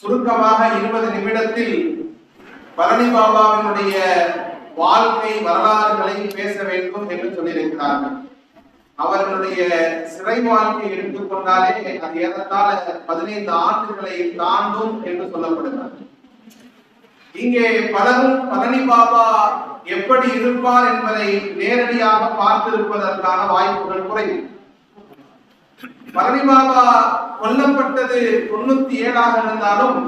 சுருக்கமாக இருபது நிமிடத்தில் பழனி பாபாவினுடைய வாழ்க்கை வரலாறுகளை பேச வேண்டும் என்று சொல்லியிருக்கிறார்கள். அவர்களுடைய சிறை வாழ்க்கை எடுத்துக்கொண்டாலே அது ஏறத்தாழ பதினைந்து ஆண்டுகளை தாண்டும் என்று சொல்லப்படுகிறது. இங்கே பலரும் பழனி பாபா எப்படி இருப்பார் என்பதை நேரடியாக பார்த்திருப்பதற்கான வாய்ப்புகள் குறைவு. பழனி பாபா கொல்லப்பட்டது தொண்ணூத்தி ஏழாக இருந்தாலும்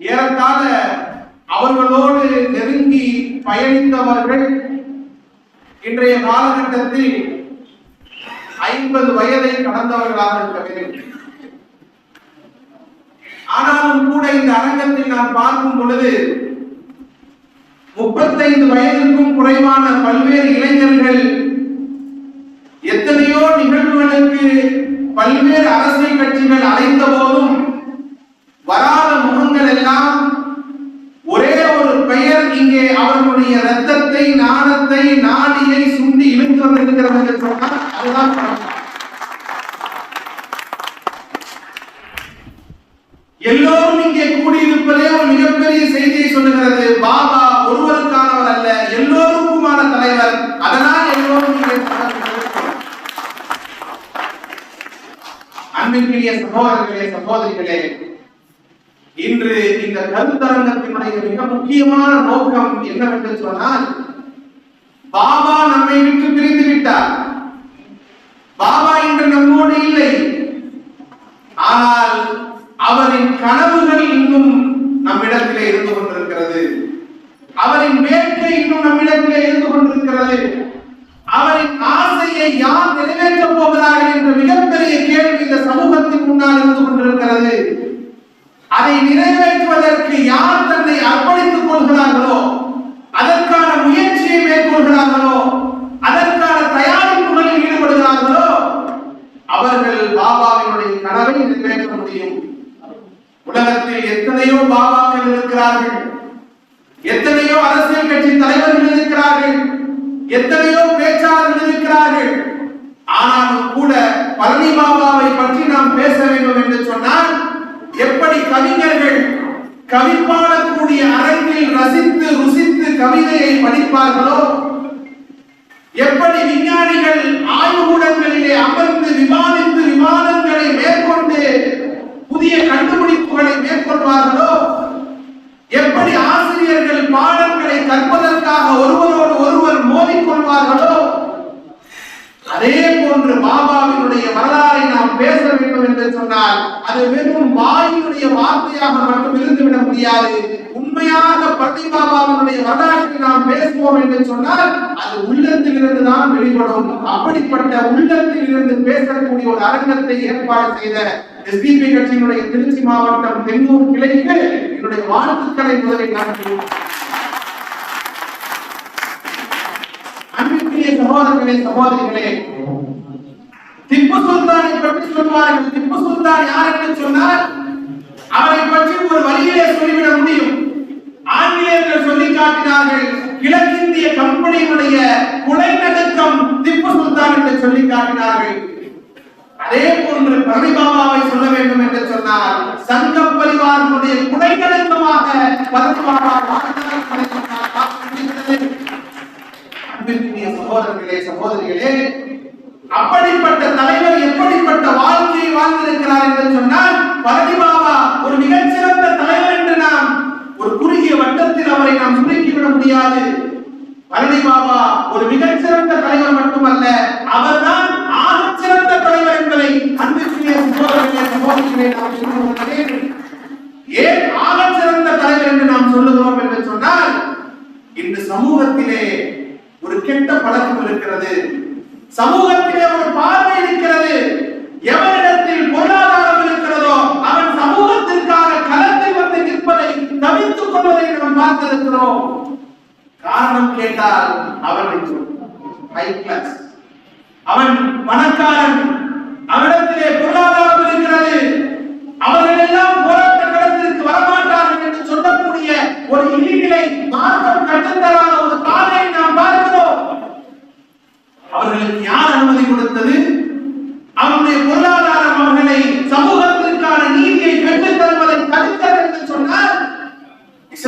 ஏறத்தாழ அவர்களோடு நெருங்கி பயணித்தவர்கள் இன்றைய காலகட்டத்தில் ஐம்பது வயதை கடந்தவர்களாக இருக்க வேண்டும். ஆனாலும் கூட இந்த அரங்கத்தில் நான் பார்க்கும் பொழுது முப்பத்தைந்து வயதுக்கும் குறைவான பல்வேறு இளைஞர்கள் நிகழ்வுகளுக்கு பல்வேறு அரசியல் கட்சிகள் அழைத்த போதும் வராத முகங்கள் எல்லாம் ஒரே ஒரு பெயர் இங்கே அவர்களுடைய ரத்தத்தை நாணத்தை நாடியை சுண்டி இழுத்து வந்திருக்கிறது என்று சொன்னால் அதுதான் எல்லோரும் இங்கே கூடியிருப்பதே ஒரு மிகப்பெரிய செய்தியை சொல்லுகிறது. பாபா ஒருவருக்கானவர் அல்ல எல்லோருக்குமான தலைவர். அதனால் எல்லோரும் இங்கே சமர்ப்பித்திருக்கிறோம். அன்பிற்குரிய சகோதரர்களே சகோதரிகளே இன்று இந்த கருத்தரங்கத்தினுடைய மிக முக்கியமான நோக்கம் என்னவென்று சொன்னால் பாபா நம்மை விட்டு பிரிந்து விட்டார். பாபா இன்று நம்மோடு இல்லை. ஆனால் அவரின் கனவுகள் இன்னும் நம்மிடத்திலே இருந்து கொண்டிருக்கிறது. அவரின் வேட்கை இன்னும் நம்மிடத்திலே இருந்து கொண்டிருக்கிறது. அவரின் ஆசையை யார் நிறைவேற்றப் போகிறார்கள் என்ற மிகப்பெரிய கேள்வி இந்த சமூகத்தின் முன்னால் இருந்து கொண்டிருக்கிறது. அதை நிறைவேற்றுவதற்கு யார் தன்னை அர்ப்பணித்துக் கொள்கிறார்களோ அதற்கான முயற்சியை மேற்கொள்கிறார்களோ அதற்கான தயாரிப்புகளில் ஈடுபடுகிறார்களோ அவர்கள் பாபாவினுடைய கனவை நிறைவேற்ற முடியும். உலகத்தில் எத்தனையோ பாபாக்கள் இருக்கிறார்கள். எத்தனையோ அரசியல் கட்சி தலைவர்கள் இருக்கிறார்கள். எத்தனையோ பேச்சாளர்கள் இருக்கிறார்கள். ஆனாலும் கூட பழனி பாபாவை பற்றி நாம் பேச வேண்டும் என்று சொன்னால் எப்படி கவிஞர்கள் கவிப்பாடக்கூடிய அரங்கில் ரசித்து ருசித்து கவிதையை படிப்பார்களோ எப்படி விஞ்ஞானிகள் ஆய்வுகூடங்களிலே அமர்ந்து விவாதித்து விவாதங்களை மேற்கொண்டு புதிய கண்டுபிடிப்புகளை மேற்கொள்வார்களோ எப்படி ஆசிரியர்கள் பாடங்களை கற்பதற்காக ஒருவரோடு ஒருவர் மோதிக்கொள்வார்களோ அதே போன்று பாபாவினுடைய வரலாறை நாம் பேச வேண்டும் என்று சொன்னால் அது வெறும் வாயினுடைய வார்த்தையாக மட்டும் இருந்துவிட முடியாது. உண்மையாக பட்டி பாபாவினுடைய வரலாற்றை நாம் பேசுவோம் என்று சொன்னால் அது உள்ளத்தில் இருந்து தான் வெளிப்படும். அப்படிப்பட்ட உள்ளத்தில் இருந்து பேசக்கூடிய ஒரு அரங்கத்தை ஏற்பாடு செய்த எஸ்பிபி கட்சியினுடைய திருச்சி மாவட்டம் தென்னூர் கிளைக்கு என்னுடைய வாழ்த்துக்களை முதலில் நான் அன்பிற்குரிய சகோதரர்களே சகோதரிகளே. திப்பு சுல்தானை பற்றி சொல்வார்கள்? திப்பு சுல்தான் யார் என்று சொன்னால் அவரை பற்றி ஒரு வழியிலே சொல்லிவிட முடியும். ஆங்கிலேயர்கள் சொல்லி காட்டினார்கள் கிழக்கிந்திய கம்பெனியினுடைய குலைநடுக்கம் திப்பு சுல்தான் என்று சொல்லி காட்டினார்கள். அதே போன்று பிரதிபாபாவை சொல்ல வேண்டும் என்று சொன்னார் சங்க பரிவாரனுடைய குலைநடுக்கமாக பரத்பாபா அன்பிற்குரிய சகோதரர்களே சகோதரிகளே அப்படிப்பட்ட தலைவர் எப்படிப்பட்ட வாழ்க்கையை வாழ்ந்திருக்கிறார் என்று சொன்னால் பழனி பாபா ஒரு மிகச்சிறந்த தலைவர் என்று நாம் ஒரு குறுகிய வட்டத்தில் அவரை நாம் சுருக்கிவிட முடியாது. பழனி பாபா ஒரு மிகச்சிறந்த தலைவர் மட்டுமல்ல அவர்தான் ஆக சிறந்த தலைவர் என்பதை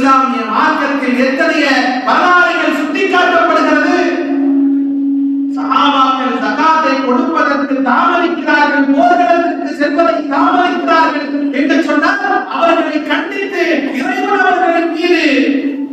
இஸ்லாமிய மார்க்கத்தில் எத்தனைய வரலாறுகள் சுட்டிக்காட்டப்படுகிறது? சகாபாக்கள் சகாத்தை கொடுப்பதற்கு தாமதிக்கிறார்கள் போதகத்திற்கு செல்வதை தாமதிக்கிறார்கள் என்று சொன்னால் அவர்களை கண்டித்து இறைவன் அவர்களின் மீது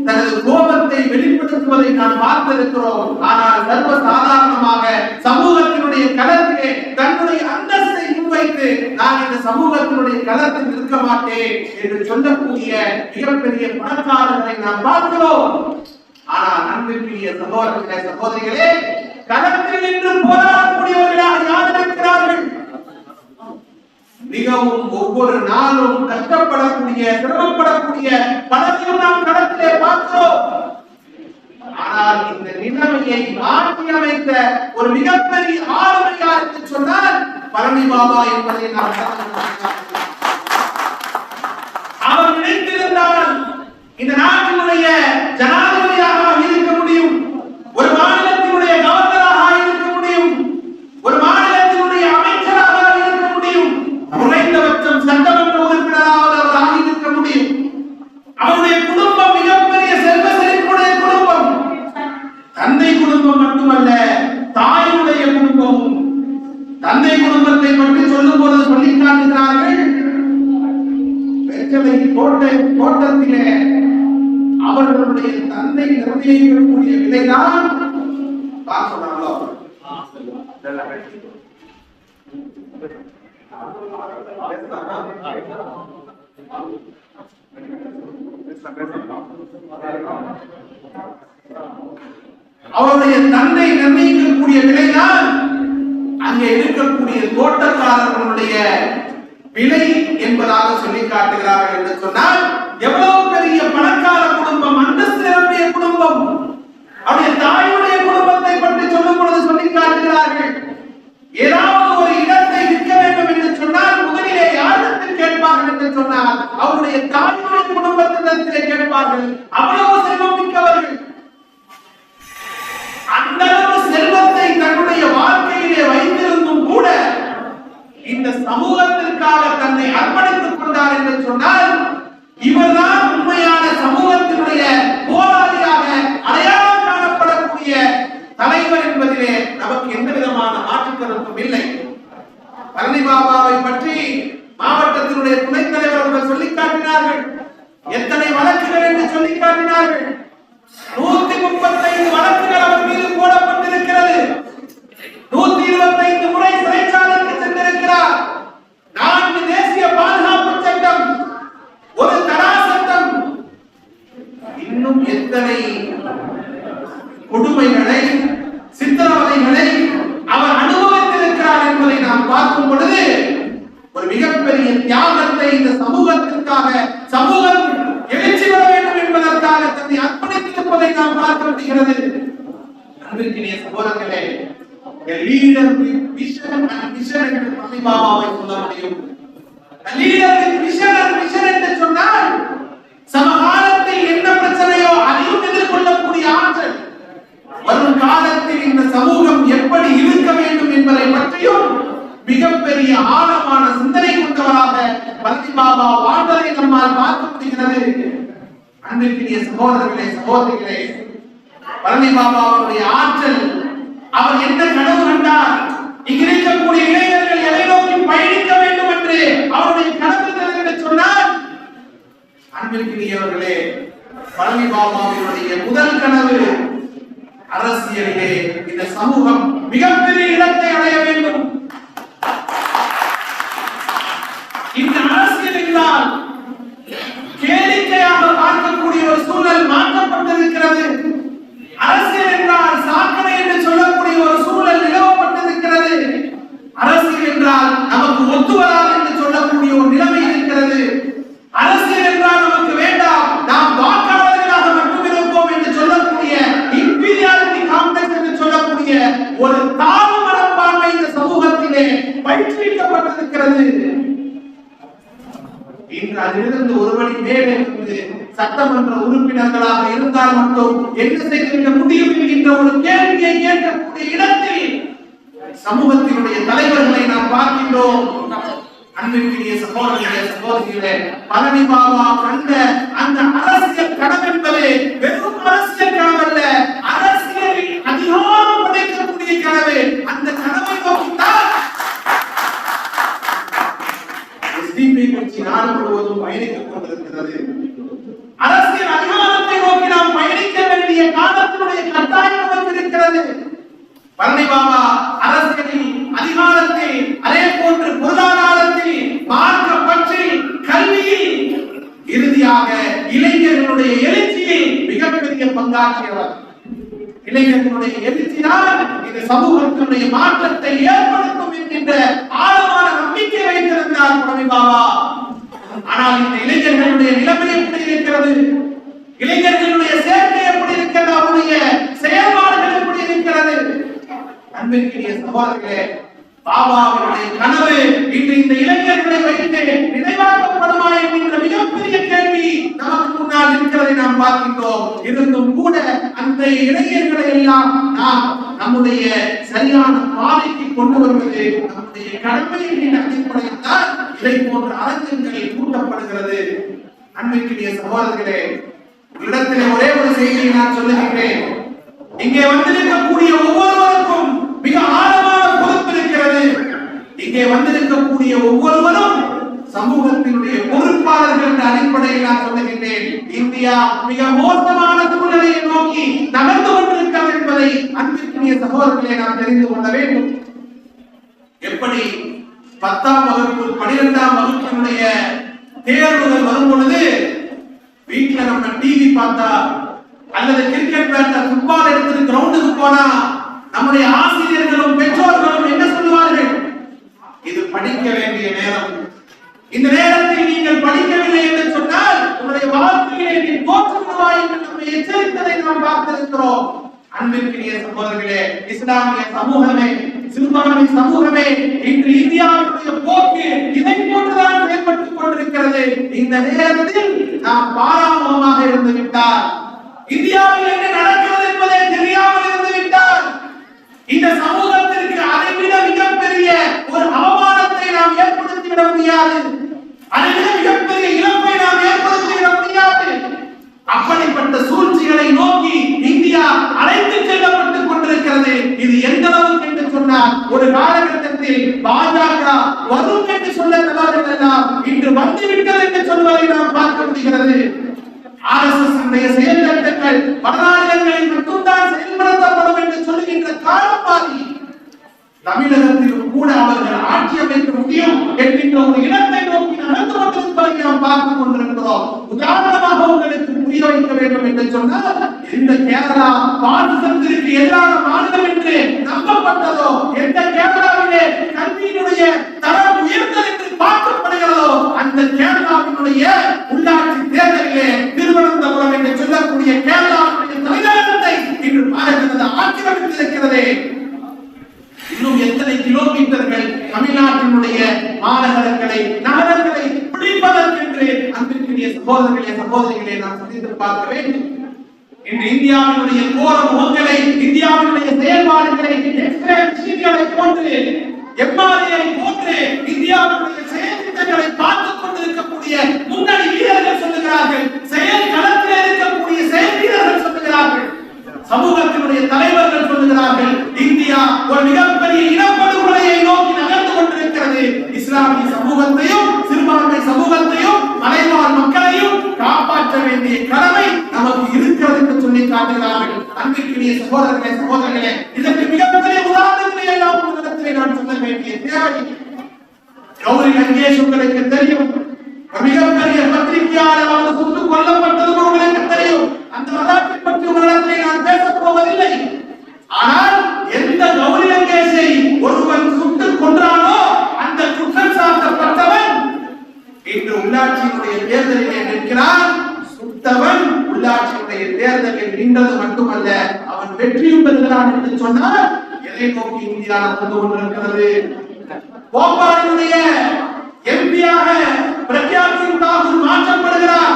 தனது கோபத்தை வெளிப்படுத்துவதை நாம் பார்த்திருக்கிறோம். ஆனால் சர்வ சாதாரணமாக சமூகத்தினுடைய கலத்திலே தன்னுடைய அந்தஸ்தை வைத்து நான் இந்த சமூகத்தினுடைய களத்தில் நிற்க மாட்டேன் என்று சொல்லக்கூடிய மிகப்பெரிய பணக்காரர்களை நாம் பார்க்கிறோம். ஆனால் அன்பிற்குரிய சகோதரர்களே சகோதரிகளே களத்தில் நின்று போராடக்கூடியவர்களாக யார் இருக்கிறார்கள்? மிகவும் ஒவ்வொரு நாளும் கஷ்டப்படக்கூடிய சிரமப்படக்கூடிய பலத்தையும் நாம் களத்திலே பார்க்கிறோம். ஆனால் இந்த நிலைமையை மாற்றி அமைத்த ஒரு மிகப்பெரிய ஆளுமையா என்று சொன்னால் பழனி பாபா என்பதை நாம் அவர் நினைத்திருந்தால் இந்த நாட்டினுடைய ஜனாதிபதியாக இருக்க முடியும். ஒரு மாநில தந்தை விதை தான் சொன்னாங்களோ? அவருடைய தந்தை நிர்ணயிக்கக்கூடிய விலைதான் அங்கே இருக்கக்கூடிய தோட்டக்காரர்களுடைய விலை என்பதாக சொல்லி காட்டுகிறார்கள் என்று சொன்னால் எவ்வளவு பெரிய பணக்கார குடும்பம் குடும்பம் அவருடைய தாயுடைய குடும்பத்தை பற்றி சொல்லும் பொழுது சொல்லி காட்டுகிறார்கள் ஏதாவது ஒரு இடத்தை விற்க வேண்டும் என்று சொன்னால் முதலிலே யாரிடத்தில் கேட்பார்கள் என்று சொன்னால் அவருடைய தாயுடைய குடும்பத்தினத்திலே கேட்பார்கள். அவ்வளவு செல்வம் மிக்கவர்கள். அந்த அளவு செல்வத்தை தன்னுடைய வாழ்க்கையிலே வைத்திருந்தும் கூட இந்த சமூகத்திற்காக தன்னை அர்ப்பணித்துக் கொண்டார் என்று சொன்னால் இவர்தான் உண்மையான சமூகத்தினுடைய போராளி அடையாளம் காணப்படக்கூடிய தலைவர் என்பதிலே நமக்கு எந்த விதமான மாற்று கருத்தும் இல்லை பழனி பாபாவை பற்றி மாவட்டத்தினுடைய துணைத் தலைவர் அவர்கள் சொல்லி காட்டினார்கள் எத்தனை வழக்குகள் என்று சொல்லி காட்டினார்கள் நூத்தி முப்பத்தைந்து வழக்குகள் அவர் மீது போடப்பட்டிருக்கிறது நூத்தி இருபத்தைந்து முறை சிறைச்சாலைக்கு சென்றிருக்கிறார் நான்கு தேசிய பாதுகாப்பு சட்டம் ஒரு தடா சட்டம் இன்னும் எத்தனை கொடுமைகளை சித்திரவதைகளை அவர் அனுபவித்திருக்கிறார் என்பதை நாம் பார்க்கும் பொழுது ஒரு மிகப்பெரிய தியாகத்தை இந்த சமூகத்திற்காக சமூகம் எழுச்சி பெற வேண்டும் என்பதற்காக தன்னை அர்ப்பணித்திருப்பதை நாம் பார்க்க முடிகிறது அன்பிற்கினிய சகோதரர்களே a leader with vision and mission என்று பழனி பாபாவை சொல்ல முடியும் a leader with vision என்று சொன்னால் சமகாலத்தில் என்ன பிரச்சனையோ அதையும் எதிர்கொள்ளக்கூடிய ஆற்றல். வரும் காலத்தில் இந்த சமூகம் எப்படி இருக்க வேண்டும் என்பதை பற்றியும் மிகப்பெரிய ஆழமான சிந்தனை கொண்டவராக பழனி பாபா வாழ்வதை நம்மால் பார்க்க முடிகிறது. அன்பிற்கினிய சகோதரர்களே சகோதரிகளே பழனி பாபாவுடைய ஆற்றல் அவர் என்ன கனவு கண்டார்? இங்க இருக்கக்கூடிய இளைஞர்கள் எதை நோக்கி பயணிக்க வேண்டும் என்று அவருடைய கனவு என்று சொன்னார். அன்பிற்குரியவர்களே பழனி பாபாவினுடைய முதல் கனவு அரசியலிலே இந்த சமூகம் மிகப்பெரிய இடத்தை அடைய வேண்டும். இந்த அரசியல் கேளிக்கையாக பார்க்கக்கூடிய ஒரு சூழல் மாற்றப்பட்டிருக்கிறது அரசியல் என்றால் சாக்கடை என்று சொல்லக்கூடிய ஒரு சூழல் நிலவப்பட்டிருக்கிறது அரசியல் என்றால் நமக்கு ஒத்து வராது என்று சொல்லக்கூடிய ஒரு நிலைமை இருக்கிறது அரசியல் என்றால் நமக்கு வேண்டாம் நாம் வாக்காளர்களாக மட்டும் இருப்போம் என்று சொல்லக்கூடிய இன்பீரியாரிட்டி காம்ப்ளெக்ஸ் என்று சொல்லக்கூடிய ஒரு தாழ்வு மனப்பான்மை இந்த சமூகத்திலே பயிற்றுவிக்கப்பட்டிருக்கிறது இன்று அதிலிருந்து ஒரு மணி மேலே இருந்து சட்டமன்ற உறுப்பினர்களாக இருந்தால் மட்டும் என்ன செய்துவிட முடியும் என்கின்ற ஒரு கேள்வியை கேட்கக்கூடிய இடத்தில் சமூகத்தினுடைய தலைவர்களை நாம் பார்க்கின்றோம் அன்பிற்குரிய சகோதரர்களே சகோதரிகளே பழனி பாபா கண்ட அந்த அரசியல் கனவு என்பது வெறும் அரசியல் கனவல்ல அரசியலில் அதிகாரம் படைக்கக்கூடிய கனவு அந்த கனவை நோக்கித்தான் எஸ்டிபி கட்சி நாடு முழுவதும் பயணித்துக் கொண்டிருக்கிறது அரசியல் அதிகாரத்தை நோக்கி நாம் பயணிக்க வேண்டிய காலத்தினுடைய கட்டாயம் நமக்கு இருக்கிறது பழனி பாபா அரசியலில் அதிகாரத்தில் அதே போன்று பொருளாதாரத்தில் பங்காற்றியவர் இளைஞர்களுடைய எழுச்சிதான் இந்த நம்முடைய மாற்றத்தை ஏற்படுத்தும் என்கின்ற ஆழமான நம்பிக்கை வைத்திருந்தார் புரவி பாபா. ஆனால் இந்த இளைஞர்களுடைய நிலைமை எப்படி இருக்கிறது? இளைஞர்களுடைய சேர்க்கை எப்படி இருக்கிறது? அவருடைய செயல்பாடுகள் எப்படி இருக்கிறது? அன்பிற்குரிய சகோதரர்களே பாபாவுடைய கனவு இன்று இந்த இளைஞர்களை வைத்து நினைவாக்கப்படுமா நாம் பார்க்கின்றோம் இருந்தும் கூட அந்த இளைஞர்களை எல்லாம் நாம் நம்முடைய சரியான பாதைக்கு கொண்டு வருவது நம்முடைய கடமையின் அடிப்படையில் தான் இதை போன்ற அரங்கங்கள் கூட்டப்படுகிறது அன்பிற்குரிய சகோதரர்களே இடத்திலே ஒரே ஒரு செய்தியை நான் சொல்லுகின்றேன். இங்கே வந்திருக்கக்கூடிய ஒவ்வொருவருக்கும் மிக ஆழமான பொறுப்பு இருக்கிறது. இங்கே வந்திருக்கக்கூடிய ஒவ்வொருவரும் சமூகத்தினுடைய பொறுப்பாளர்கள் என்ற அடிப்படையில் நான் சொல்லுகின்றேன். இந்தியா மிக மோசமான சூழ்நிலையை நோக்கி நகர்ந்து கொண்டிருக்கிறது என்பதை அன்பிற்குரிய சகோதரர்களை நாம் தெரிந்து கொள்ள வேண்டும். எப்படி பத்தாம் வகுப்பு பனிரெண்டாம் வகுப்பினுடைய தேர்வுகள் வரும் பொழுது வீட்டுல நம்ம டிவி பார்த்தா அல்லது கிரிக்கெட் பேட்ட ஃபுட்பால் எடுத்து கிரவுண்டுக்கு போனா நம்முடைய ஆசிரியர்களும் பெற்றோர்களும் என்ன சொல்லுவார்கள்? இது படிக்க வேண்டிய நேரம். இந்த நேரத்தில் நீங்கள் படிக்கவில்லை என்று சொன்னால் உங்களுடைய வாழ்க்கையிலே நீ தோற்று விடுவாய் என்று நம்மை எச்சரித்ததை நாம் பார்த்திருக்கிறோம். அன்பிற்குரிய சகோதரர்களே இஸ்லாமிய சமூகமே சிறுபான்மை சமூகமே இன்று இந்தியாவுடைய போக்கு இதை போன்றுதான் செயல்பட்டுக் கொண்டிருக்கிறது. இந்த நேரத்தில் நாம் பாராமுகமாக இருந்து விட்டார் இந்தியாவில் என்ன நடக்கிறது என்பதை தெரியாமல் இருந்து விட்டார் இந்த சமூகத்திற்கு அதைவிட மிகப்பெரிய ஒரு அவமான நாம் ஏற்படுத்திவிட முடியாது. அதைவிட மிகப்பெரிய இழப்பை நாம் ஏற்படுத்திவிட முடியாது. அப்படிப்பட்ட சூழ்ச்சிகளை நோக்கி இந்தியா அழைத்து செல்லப்பட்டுக் கொண்டிருக்கிறது. இது எந்த அளவுக்கு என்று சொன்னால் ஒரு காலகட்டத்தில் பாஜக வரும் என்று சொல்ல தவறுகள் எல்லாம் இன்று வந்துவிட்டது என்று சொல்வதை நாம் பார்க்க முடிகிறது. ஆர்எஸ்எஸ் செயல் திட்டங்கள் வடநாடுகளில் மட்டும்தான் செயல்படுத்தப்படும் என்று சொல்லுகின்ற காலம் மாறி தமிழகத்திலும் கூட அவர்கள் ஆட்சி அமைக்க முடியும் என்கின்ற ஒரு இடத்தை நோக்கி நடந்து கொண்டிருப்பதை நாம் பார்த்துக் கொண்டிருக்கிறோம். உதாரணமாக உங்களுக்கு புரிய வைக்க வேண்டும் என்று சொன்னால் இந்த கேரளா பாரதத்திற்கு எதிரான மாநிலம் என்று நம்பப்பட்டதோ எந்த கேரளாவிலே கல்வியினுடைய தரம் உயர்ந்தது என்று பார்க்கப்படுகிறதோ அந்த கேரளாவினுடைய உள்ளாட்சி தேர்தலிலே திருவனந்தபுரம் என்று சொல்லக்கூடிய கேரளாவுடைய தலைநகரத்தை இன்று பாரதிய ஜனதா ஆக்கிரமித்திருக்கிறதே இன்னும் எத்தனை கிலோமீட்டர்கள் தமிழ்நாட்டினுடைய மாநகரங்களை நகரங்களை பிடிப்பதற்கென்று அன்பிற்குரிய சகோதரர்களே சகோதரிகளே நாம் சிந்தித்து பார்க்க வேண்டும் இன்று இந்தியாவினுடைய கோர முகங்களை இந்தியாவினுடைய செயல்பாடுகளை எக்ஸ்ரே மிஷின்களை போன்று எம்ஆர்ஐ போன்று இந்தியாவினுடைய செயல் திட்டங்களை பார்த்துக் கொண்டிருக்கக்கூடிய முன்னணி வீரர்கள் சொல்லுகிறார்கள் செயல் கலந்து இருக்கக்கூடிய செயல் வீரர்கள் சொல்லுகிறார்கள் சமூகத்தினுடைய தலைவர்கள் சொல்லுகிறார்கள் இந்தியா ஒரு மிகப்பெரிய இனப்படுகொலையை நோக்கி நகர்ந்து கொண்டிருக்கிறது. இஸ்லாமிய சமூகத்தையும் சிறுபான்மை சமூகத்தையும் மலைவாழ் மக்களையும் காப்பாற்ற வேண்டிய கடமை நமக்கு இருக்கிறது என்று சொல்லி காட்டுகிறார்கள். அன்பிற்குரிய சகோதரர்களே சகோதரர்களே இதற்கு மிகப்பெரிய உதாரணங்களை எல்லாம் உங்களிடத்திலே நான் சொல்ல வேண்டிய தேவை. கௌரி லங்கேஷ் உங்களுக்கு தெரியும். மிகப்பெரிய பத்திரிகையாளர் அவர் சுட்டுக் கொல்லப்பட்டது உங்களுக்கு தெரியும். அந்த வரலாற்றை பற்றி உங்களிடத்திலே வெற்றியும் என்று சொன்னால் எதை நோக்கி இந்தியா நடந்து கொண்டிருக்கிறது. போபாலினுடைய எம்பியாக பிரக்யா சிங் தாகூர் மாற்றப்படுகிறார்.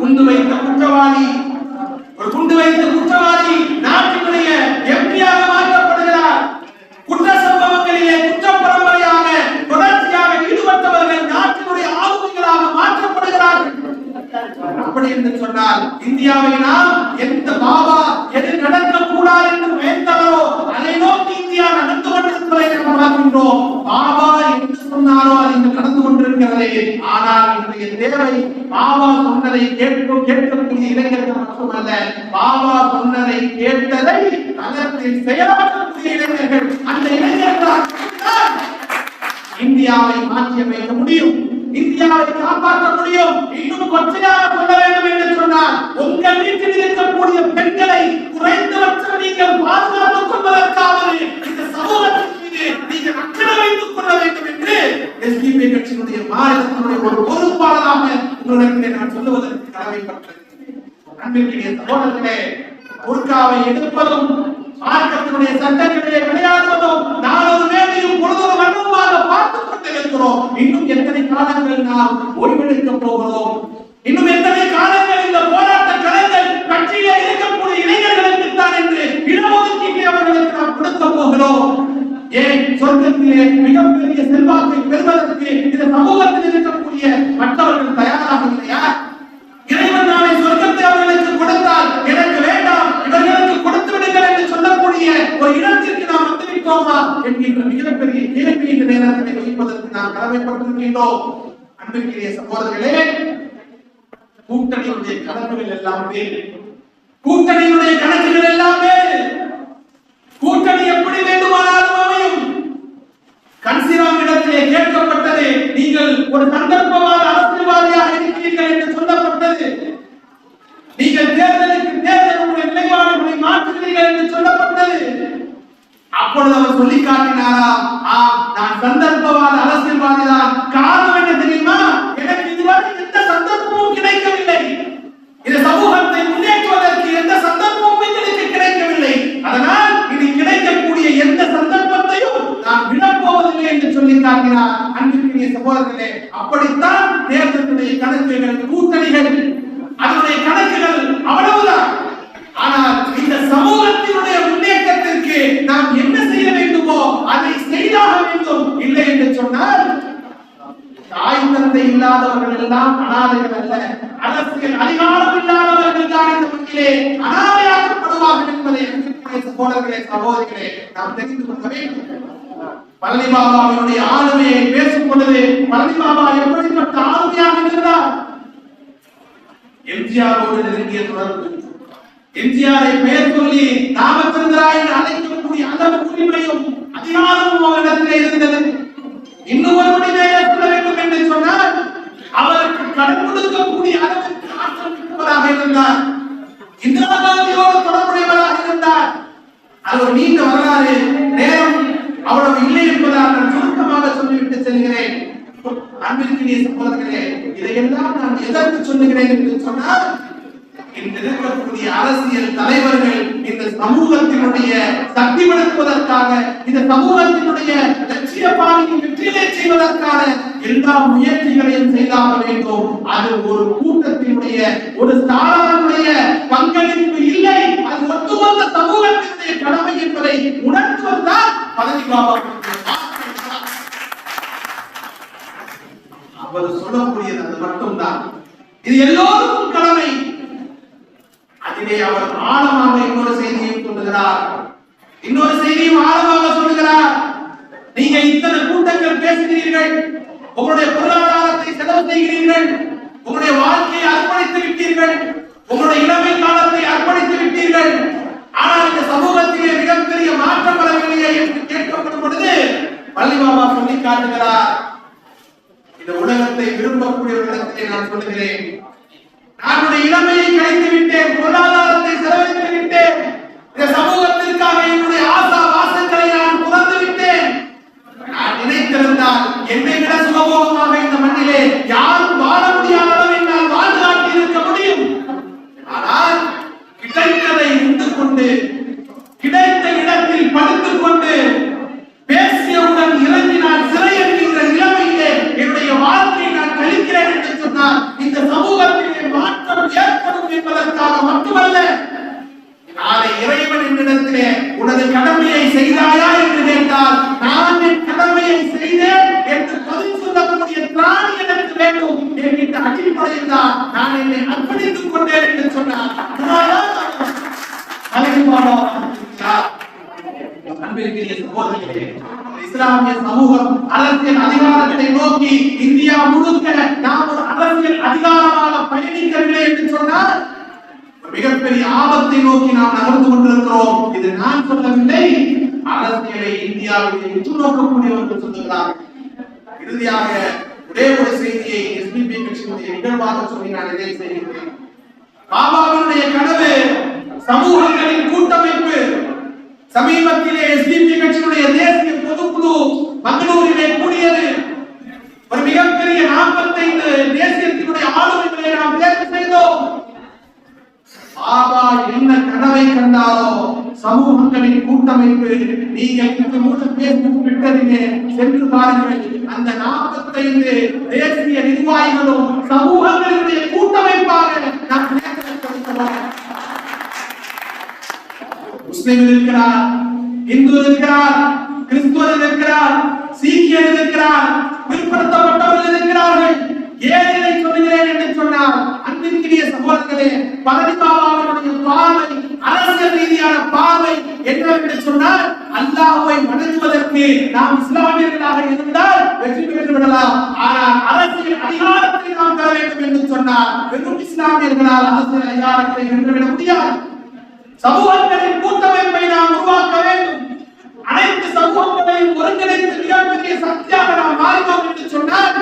குண்டு வைத்த குற்றவாளி ஒரு குண்டு வைத்த குற்றவாளி நாட்டினுடைய எம்பியாக மாற்றப்படுகிறார் குற்ற சம்பவங்களிலே குற்ற பரம்பரையாக தொடர்ச்சியாக ஈடுபட்டவர்கள் நாட்டினுடைய ஆளுமைகளாக மாற்றப்படுகிறார்கள் அப்படி என்று சொன்னால் இந்தியாவை நாம் எந்த பாபா எது நடக்கக்கூடாது என்று வேண்டலோ அதை நோக்கி இந்தியா நடந்து கொண்டிருப்பதை நாம் பார்க்கின்றோம் பாபா என்று சொன்னாரோ? அது இன்று நடந்து கொண்டிருக்கிறது ஆனால் இன்றைய தேவை பாபா சொன்னதை கேட்கும் கேட்கக்கூடிய இளைஞர்கள் மட்டுமல்ல பாபா சொன்னதை கேட்டதை நகரத்தில் செயலாற்றக்கூடிய இளைஞர்கள் அந்த இளைஞர்கள் இந்தியாவை மாற்றியமைக்க முடியும். இந்தியாவை காப்பாற்ற முடியும். இன்னும் கொச்சையாக சொல்ல வேண்டும் என்று சொன்னால் உங்கள் வீட்டில் இருக்கக்கூடிய பெண்களை குறைந்தபட்சம் நீங்கள் பாதுகாத்துக் கொள்வதற்காவது இந்த சமூகத்தில் மீது நீங்கள் அக்கறை வைத்துக் கொள்ள வேண்டும் என்று எஸ்டிபி கட்சியினுடைய மாநிலத்தினுடைய ஒரு பொறுப்பாளராக உங்களிடத்திலே நான் சொல்லுவதற்கு கடமைப்பட்டிருக்கிறேன். அன்பிற்குரிய சகோதரர்களே புர்காவை எடுப்பதும் மார்க்கத்தினுடைய சட்டங்களிலே விளையாடுவதும் நாளொரு வேலையும் பொழுதொரு வண்ணமாக பார்த்துக் கொண்டிருக்கிறோம். இன்னும் எத்தனை காலங்கள் நாம் ஓய்வெடுக்க போகிறோம் இன்னும் எத்தனை காலங்கள் இந்த போராட்ட கலைஞர் கட்சியிலே இருக்கக்கூடிய இளைஞர்களுக்கு தான் என்று இடஒதுக்கீட்டை அவர்களுக்கு நாம் கொடுக்க போகிறோம் ஏன் சொர்க்கத்திலே மிகப்பெரிய செல்வாக்கை பெறுவதற்கு இந்த சமூகத்தில் இருக்கக்கூடிய மற்றவர்கள் தயாராக இல்லையா இறைவன் நாளை சொர்க்கத்தை அவர்களுக்கு கொடுத்தால் எனக்கு வேண்டாம் இவர்களுக்கு கொடுத்து விடுங்கள் என்று சொல்லக்கூடிய ஒரு இடத்திற்கு நாம் வந்துவிட்டோமா என்கின்ற மிகப்பெரிய கேள்வி இந்த நேரத்தில் வைப்பதற்கு நாம் கடமைப்பட்டிருக்கின்றோம் அன்பிற்குரிய சகோதரர்களே கூட்டணியுடைய கணக்குகள் எல்லாம் வேறு கூட்டணியுடைய கணக்குகள் எல்லாம் வேறு கூட்டணி எப்படி வேண்டுமானாலும் அமையும் கன்சிராம் இடத்திலே கேட்கப்பட்டது நீங்கள் ஒரு சந்தர்ப்பவாத அரசியல்வாதியாக இருக்கிறீர்கள் என்று சொல்லப்பட்டது நீங்கள் தேர்தலுக்கு தேர்தல் உங்களுடைய நிலைப்பாடுகளை மாற்றுகிறீர்கள் என்று சொல்லப்பட்டது அப்பொழுது அவர் சொல்லி காட்டினாரா ஆம் நான் சந்தர்ப்பவாத அரசியல்வாதி தான் காரணம் என்ன தெரியுமா? எனக்கு இதுவரை எந்த சந்தர்ப்பமும் கிடைக்கவில்லை. இந்த சமூகத்தை முன்னேற்றுவதற்கு எந்த சந்தர்ப்பமும் எங்களுக்கு கிடைக்கவில்லை. அதனால் இனி கிடைக்கக்கூடிய எந்த சந்தர்ப்பத்தையும் நான் விடப்போவதில்லை என்று சொல்லி காட்டினார் அன்பிற்குரிய சகோதரர்களே அப்படித்தான் தேர்தலுடைய கணக்குகள் கூட்டணிகள் அதனுடைய கணக்குகள் அவ்வளவுதான் ஆனால் இந்த சமூகத்தினுடைய முன்னேற்றத்திற்கு நாம் என்ன செய்ய வேண்டுமோ அதை வேண்டும். இல்லை என்று சொன்னால் தாய் தந்தை இல்லாதவர்கள் எல்லாம் அனாதைகள் அல்ல. அரசியல் அதிகாரம் இல்லாதவர்கள் தான் இந்த மண்ணிலே அனாதையாக்கப்படுவார்கள் என்பதை அன்பிற்குரிய சகோதரர்களே சகோதரிகளே நாம் தெரிந்து கொள்ள வேண்டும். பழனி பாபாவினுடைய ஆளுமையை பேசும் பொழுது பழனி பாபா எப்படிப்பட்ட ஆளுமையாக இருந்தார்? எம்ஜிஆரோடு நெருங்கிய தொடர்பு. எம்ஜிஆரை பெயர் சொல்லி ராமச்சந்திரா என்று அழைக்கக்கூடிய அளவு உரிமையும் அதிகாரமும் அவரிடத்தில் இருந்தது. இன்னும் ஒரு சொல்ல வேண்டும் என்று சொன்னால் அவருக்கு கடன் கொடுக்கக்கூடிய அளவிற்கு ஆற்றல் மிக்கவராக இருந்தார். இந்திரா காந்தியோடு தொடர்புடையவராக இருந்தார். அது ஒரு நீண்ட வரலாறு. நேரம் அவ்வளவு இல்லை என்பதால் நான் சுருக்கமாக சொல்லிவிட்டு செல்கிறேன். அன்பிற்குரிய சகோதரர்களே இதையெல்லாம் நான் எதற்கு சொல்லுகிறேன் என்று சொன்னால் இருக்கக்கூடிய அரசியல் தலைவர்கள் இந்த சமூகத்தினுடைய சக்திப்படுத்துவதற்காக இந்த சமூகத்தினுடைய லட்சிய பாதையை வெற்றிலே செய்வதற்கான எல்லா முயற்சிகளையும் செய்தாக வேண்டும். அது ஒரு கூட்டத்தினுடைய ஒரு சாராருடைய பங்களிப்பு இல்லை. அது ஒட்டுமொத்த சமூகத்தினுடைய கடமை என்பதை உணர்த்துவதுதான் பதவி பாபா அவர் சொல்லக்கூடியது அது மட்டும்தான். இது எல்லோருக்கும் கடமை. அதிலே அவர் ஆழமாக இன்னொரு செய்தியும் சொல்லுகிறார். இன்னொரு செய்தியும் ஆழமாக சொல்லுகிறார். நீங்க இத்தனை கூட்டங்கள் பேசுகிறீர்கள். உங்களுடைய பொருளாதாரத்தை செலவு செய்கிறீர்கள். உங்களுடைய வாழ்க்கையை அர்ப்பணித்து விட்டீர்கள். உங்களுடைய இளமை காலத்தை அர்ப்பணித்து விட்டீர்கள். ஆனால் இந்த சமூகத்திலே மிகப்பெரிய மாற்றம் வரவில்லையே என்று கேட்கப்படும் பொழுது பள்ளி பாபா சொல்லி காட்டுகிறார். இந்த உலகத்தை விரும்பக்கூடியவர்களிடத்திலே நான் சொல்லுகிறேன். நான் இளமையை கழித்து விட்டேன் பொருளாதாரத்தை செலவழித்து விட்டேன் இந்த சமூகத்திற்காக என்னுடைய ஆசா வாசங்களை நான் துறந்து விட்டேன் நான் நினைத்திருந்தால் என்னை விட சுகபோகமாக இந்த மண்ணிலே யாரும் வாழ முடியாத அளவில் நான் வாழ்ந்து காட்டி இருக்க முடியும் ஆனால் கிடைத்ததை உண்டு கொண்டு கிடைத்த இடத்தில் படுத்துக் கொண்டு பேசியவுடன் இறங்கி நான் சிறை என்கின்ற நிலைமையிலே என்னுடைய வாழ்க்கையை நான் கழிக்கிறேன் என்று சொன்னால் இந்த சமூகத்திலே மாற்றம் ஏற்படும் என்பதற்காக மட்டுமல்ல நாளை இறைவன் என்னிடத்திலே உனது கடமையை செய்தாயா என்று கேட்டால் நான் என் கடமையை செய்தேன் என்று பதில் சொல்லக்கூடிய திராணி எனக்கு வேண்டும் என்கின்ற அடிப்படையில் தான் நான் என்னை அர்ப்பணித்துக் கொண்டேன் என்று சொன்னார் அன்பிற்குரிய சகோதரர்களே இஸ்லாமிய சமூகம் அரசியல் அதிகாரத்தை நோக்கி இந்தியா முழுக்க நாம் ஒரு அரசியல் அதிகாரமாக பயணிக்கவில்லை என்று சொன்னால் மிகப்பெரிய ஆபத்தை நோக்கி நாம் நகர்ந்து கொண்டிருக்கிறோம். இது நான் சொல்லவில்லை. அரசியலை இந்தியாவில் உற்று நோக்கக்கூடியவர்கள் சொல்லுகிறார் இறுதியாக ஒரே ஒரு செய்தியை எஸ்பிபி கட்சியினுடைய நிகழ்வாக சொல்லி நான் இதை செய்கிறேன். பாபாவினுடைய கனவு சமூகங்களின் கூட்டமைப்பு. சமீபத்திலே எஸ்பிபி கட்சியினுடைய தேசிய பொதுக்குழு மங்களூரிலே கூடியது. ஒரு மிகப்பெரிய நாற்பத்தைந்து தேசியத்தினுடைய ஆளுமைகளை நாம் தேர்வு செய்தோம். பாபா என்ன கனவை கண்டாரோ சமூகங்களின் கூட்டமைப்பு நீங்கள் இன்று மூணு பேஸ்புக் ட்விட்டரிலே சென்று பாருங்கள். அந்த நாற்பத்தைந்து தேசிய நிர்வாகிகளும் சமூகங்களினுடைய கூட்டமைப்பாக நாம் முஸ்லிம் இருக்கிறார் இந்து இருக்கிறார் கிறிஸ்துவர் இருக்கிறார் சீக்கியர் இருக்கிறார் பிற்படுத்தப்பட்டவர்கள் இருக்கிறார்கள். ஏன் இதை சொல்கிறேன் என்று சொன்னால் அன்பிற்கிரிய சகோதரர்களே பகதி அவருடைய பார்வை அரசியல் ரீதியான பார்வை என்னவென்று சொன்னால் அல்லாஹ்வை வணங்குவதற்கு நாம் இஸ்லாமியர்களாக இருந்தால் வெற்றி பெற்று விடலாம் ஆனால் அரசியல் அதிகாரத்தை நாம் பெற வேண்டும் என்று சொன்னால் வெறும் இஸ்லாமியர்களால் அரசியல் அதிகாரத்தை வென்றுவிட முடியாது. சமூகங்களின் கூட்டமைப்பை நாம் உருவாக்க வேண்டும். அனைத்து சமூகங்களையும் ஒருங்கிணைத்து மிகப்பெரிய சக்தியாக நாம் மாறினோம் என்று சொன்னால்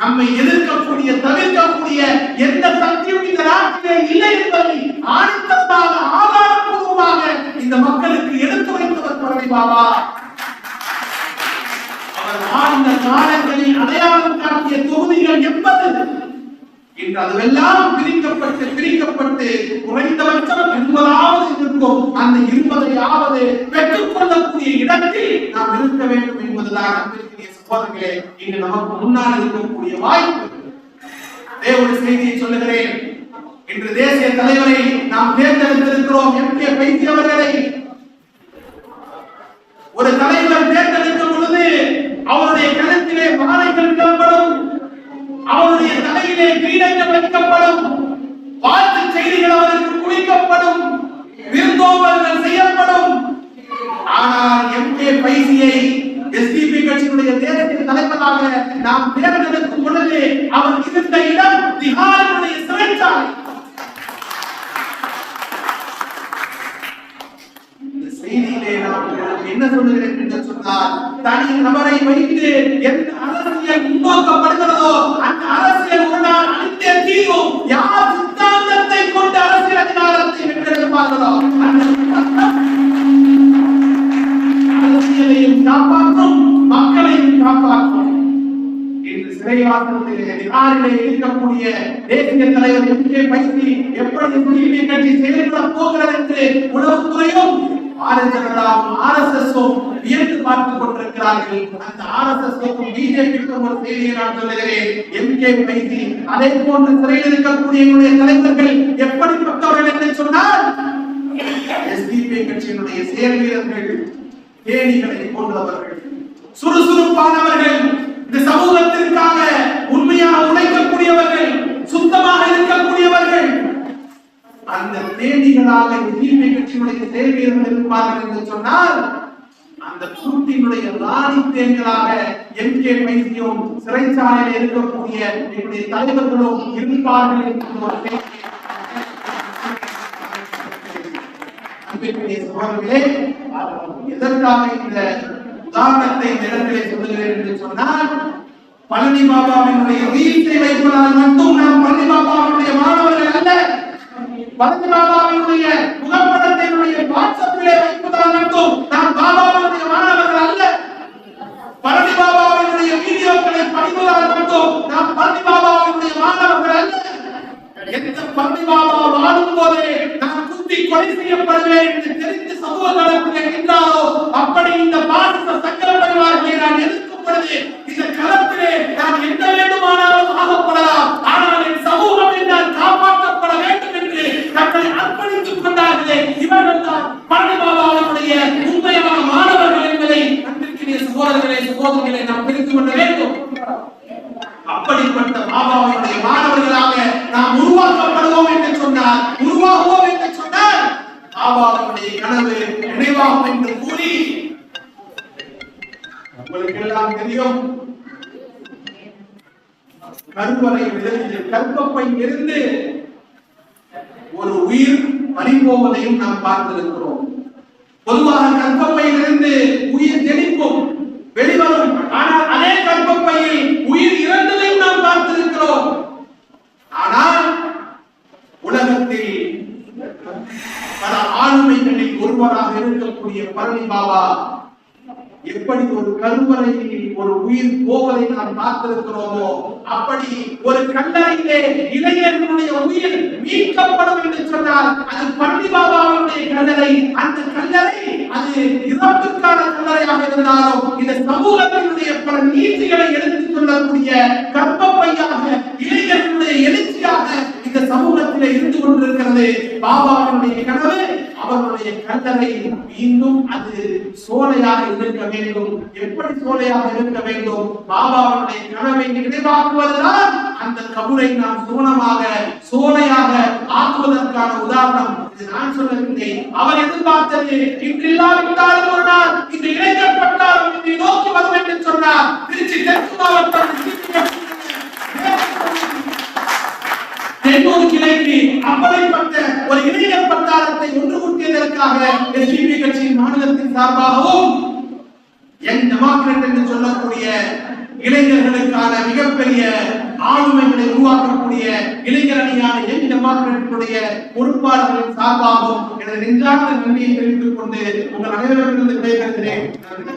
நம்மை எதிர்க்கக்கூடிய தவிர்க்கக்கூடிய எந்த சக்தியும் இந்த நாட்டிலே இல்லை என்பதை ஆணித்தமாக ஆதாரப்பூர்வமாக இந்த மக்களுக்கு எடுத்து வைத்தவர் பழனி பாபா. அவர் வாழ்ந்த காலங்களில் அடையாளம் காட்டிய தொகுதிகள் எண்பது இன்று அதுவெல்லாம் பிரிக்கப்பட்டு பிரிக்கப்பட்டு குறைந்தபட்சம் இருபதாவது இருக்கும் அந்த இருபதையாவது பெற்றுக்கொள்ளக்கூடிய இடத்தில் நாம் இருக்க வேண்டும் என்பதுதான் அன்பிற்குரிய சகோதரர்களே இன்று நமக்கு முன்னால் இருக்கக்கூடிய வாய்ப்பு. தேவனுடைய செய்தியை சொல்லுகிறேன். இன்று தேசிய தலைவரை நாம் தேர்ந்தெடுத்திருக்கிறோம். எம் கே பைத்தி அவர்களை. ஒரு தலைவர் தேர்ந்தெடுக்கும் பொழுது அவருடைய கருத்திலே மாலைகள் விடப்படும் அவருடைய தலையிலே கிரீடங்கள் வைக்கப்படும் வாழ்த்து செய்திகள் அவருக்கு குளிக்கப்படும் விருந்தோம்பல்கள் செய்யப்படும். ஆனால் எம் கே பைசியை எஸ்டிபி கட்சியினுடைய தேசிய தலைவராக நாம் தேர்ந்தெடுக்கும் பொழுது அவர் இருந்த இடம் திகாரினுடைய சிறைச்சாலை. இந்த செய்தியிலே நான் என்ன சொல்லுகிறேன் என்று சொன்னால் தனி நபரை வைத்து எந்த அரசியல் முன்னோக்கப்படுகிறதோ அந்த அரசியல் ஒரு நாள் அழித்தே தீரும். யார் சித்தாந்தத்தை கொண்டு அரசியல் அதிகாரத்தை வென்றெடுப்பார்களோ அந்த அரசியலையும் காப்பாற்றும் மக்களையும் காப்பாற்றும். இன்று சிறைவாசத்திலே திகாரிலே இருக்கக்கூடிய தேசிய தலைவர் எம் கே பைசி எப்படி பிஜேபி கட்சி செயல்பட போகிறது என்று உளவுத்துறையும் பாரதியஜனதாவும் ஆர்எஸ்எஸும் வியந்து பார்த்துக் கொண்டிருக்கிறார்கள். அந்த ஆர்எஸ்எஸ்க்கும் பிஜேபிக்கும் ஒரு செய்தியை நான் சொல்லுகிறேன். எம் கே பைசி அதே போன்று சிறையில் இருக்கக்கூடிய என்னுடைய தலைவர்கள் எப்படிப்பட்டவர்கள் என்று சொன்னால் எஸ்டிபி கட்சியினுடைய செயல் வீரர்கள் தேனிகளை போன்றவர்கள் சுறுசுறுப்பானவர்கள். இந்த சமூகத்திற்காக உண்மையாக உழைக்கக்கூடியவர்கள் சுத்தமாக இருக்கக்கூடியவர்கள் அந்த தேனிகளாக தீமை கட்சியுடைய செயல் இருப்பார்கள் என்று சொன்னால் அந்த கூட்டினுடைய ராணி தேன்களாக எம் கே பைசியும் சிறைச்சாலையில் இருக்கக்கூடிய என்னுடைய தலைவர்களும் இருப்பார்கள் என்று ஒரு எதற்காக இந்த உதாரணத்தை இந்த சொல்லுகிறேன் என்று சொன்னால் பழனி பாபாவினுடைய வீட்டை வைப்பதால் மட்டும் நாம் பழனி பாபாவினுடைய மாணவர்கள் அல்ல. பழனி பாபாவினுடைய புகைப்படத்தினுடைய வாட்ஸ்அப்பிலே வைப்பதால் மட்டும் நான் பாபாவுடைய மாணவர்கள் அல்ல. பழனி பாபாவினுடைய வீடியோக்களை படிப்பதால் மட்டும் நாம் பழனி பாபாவினுடைய மாணவர்கள் அல்ல. எந்த பள்ளி பாபா வாழும் போதே நான் குத்தி கொலை செய்யப்படுவேன் என்று தெரிந்து சமூக களத்தில் நின்றாலோ அப்படி இந்த பாரத சக்கர நான் எதிர்க்கும் பொழுது இந்த களத்திலே நான் எந்த வேண்டுமானாலும் ஆகப்படலாம். உயிர் பறிபோவதையும் நாம் பார்த்திருக்கிறோம். பொதுவாக கர்ப்பப்பையிலிருந்து உயிர் தெளிப்போம் வெளிவரும் ஆனால் அதே கர்ப்பப்பையில் உயிர் இறந்தது பழனி பாபா எப்படி ஒரு கருவறையில் ஒரு உயிர் போவதை நாம் பார்த்திருக்கிறோமோ அப்படி ஒரு கல்லறையிலே இளைஞர்களுடைய உயிர் மீட்கப்படும் என்று சொன்னால் அது பள்ளி பாபாவுடைய கல்லறை. அந்த கல்லறை அது இறப்புக்கான கல்லறையாக இருந்தாலும் இந்த சமூகத்தினுடைய பல நீதிகளை எடுத்துச் சொல்லக்கூடிய கர்ப்பப்பையாக இளைஞர்களுடைய எழுச்சியாக இந்த சமூகத்திலே இருந்து கொண்டிருக்கிறது. பாபாவினுடைய கனவு அவருடைய கல்லறை மீண்டும் அது சோலையாக இருக்க வேண்டும். எப்படி சோலையாக இருக்க வேண்டும்? பாபாவுடைய கனவை நினைவாக்குவதுதான் அந்த கபுரை நாம் சோனமாக சோலையாக ஆக்குவதற்கான உதாரணம். நான் சொல்லவில்லை. அவர் எதிர்பார்த்தது இன்றில்லாவிட்டாலும் ஒரு நாள் இன்று இணைக்கப்பட்டாலும் பட்டாலும் நோக்கி வரும் என்று சொன்னார். திருச்சி தெற்கு மாவட்டம். தென்னூர் கிளைக்கு அப்படிப்பட்ட ஒரு இளைஞர் பட்டாளத்தை ஒன்று கூட்டியதற்காக எஸ்பிபி கட்சியின் மாநிலத்தின் சார்பாகவும் என் டெமோக்ரட் என்று சொல்லக்கூடிய இளைஞர்களுக்கான மிகப்பெரிய ஆளுமைகளை உருவாக்கக்கூடிய இளைஞர் அணியான என் டெமோக்ரட்டுடைய பொறுப்பாளர்களின் சார்பாகவும் எனது நெஞ்சார்ந்த நன்றியை தெரிவித்துக் கொண்டு உங்கள் அனைவரிடமிருந்து விடைபெறுகிறேன். நன்றி